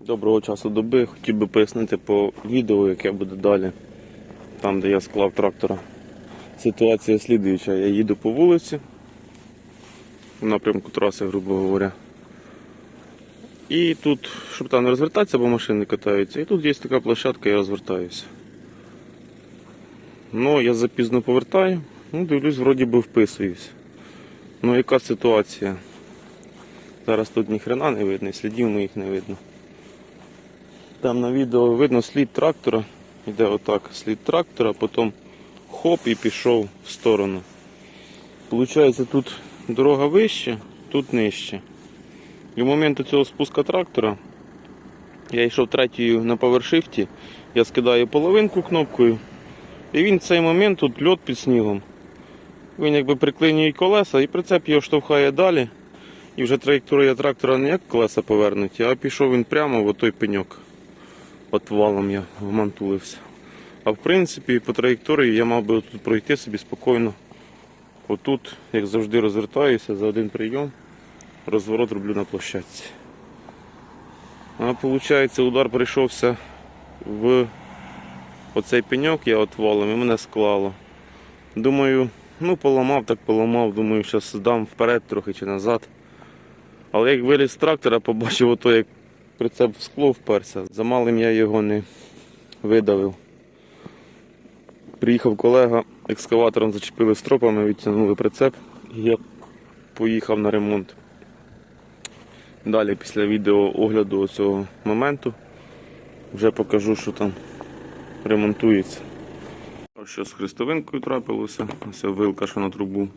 Доброго часу доби. Хотів би пояснити по відео, яке буде далі, там де я склав трактора. Ситуація слідуюча. Я їду по вулиці в напрямку траси, грубо говоря. І тут, щоб там не розвертатися, бо машини катаються, і тут є така площадка, я розвертаюся. Ну, я запізно повертаю, ну, дивлюсь, вроді би вписуюсь. Ну, яка ситуація? Зараз тут ні хрена не видно, слідів моїх не видно. Там на відео видно слід трактора. Іде отак слід трактора, потім хоп і пішов в сторону. Получається, тут дорога вище, тут нижче. І в момент цього спуска трактора я йшов третьою на повершифті, я скидаю половинку кнопкою, і він в цей момент тут льот під снігом. Він якби приклинює колеса і прицеп його штовхає далі. І вже траєкторія трактора не як колеса повернуті, а пішов він прямо в той пеньок. От валом я вмантулився. А в принципі, по траєкторії я мав би тут пройти собі спокійно. Отут, як завжди, розвертаюся за один прийом, розворот роблю на площадці. А виходить, удар прийшовся в оцей пеньок, я от і мене склало. Думаю, ну поламав, так поламав, думаю, зараз здам вперед трохи чи назад. Але як виліз з трактора, побачив ото, як прицеп в скло вперся. Замалим я його не видавив. Приїхав колега, екскаватором зачепили стропами, відтягнули прицеп і я поїхав на ремонт. Далі після відео огляду цього моменту вже покажу, що там ремонтується. Що з хрестовинкою трапилося, ось вилка, що на трубу.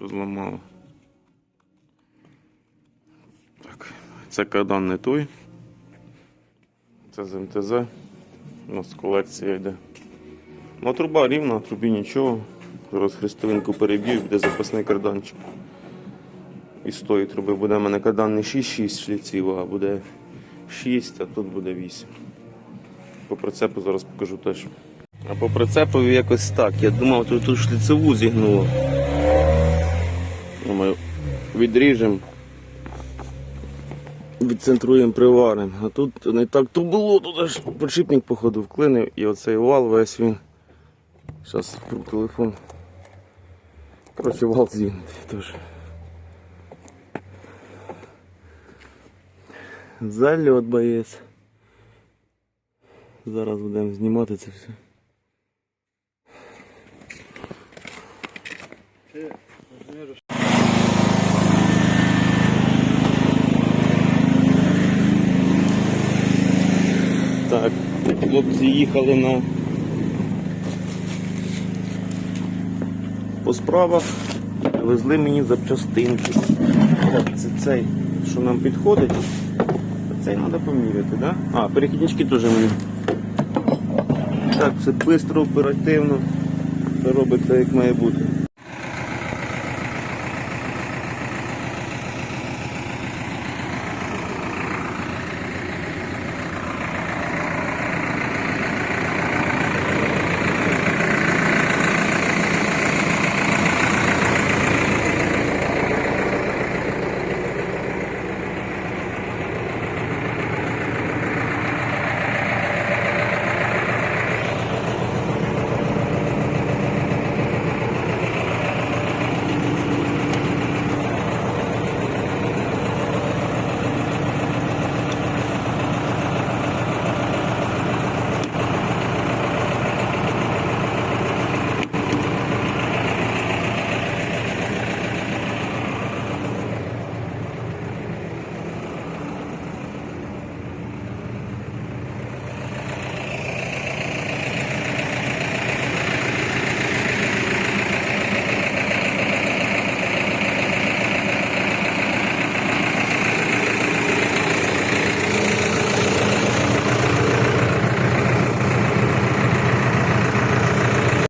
Розламало. Це кардан не той. Це з МТЗ. У нас колекція йде. Ну, труба рівна, трубі нічого. Зараз хрестовинку переб'ю буде запасний карданчик. І з тої труби буде в мене кардан не 6-6 шліців, а буде 6, а тут буде 8. По прицепу зараз покажу теж. А по прицепові якось так. Я думав, тут, тут шліцеву зігнуло. Думаю, відріжемо, відцентруємо приваримо. А тут не так то було, тут аж подшипник походу вклинив і оцей вал весь він. Зараз телефон. Коротше, вал зігнутий теж. Зальот боєць. Зараз будемо знімати це все. Так, хлопці їхали на по справах, везли мені запчастинки. Це цей, що нам підходить. Цей треба поміряти, да? А, перехіднички теж мені. Так, все швидко, оперативно. Все робиться як має бути.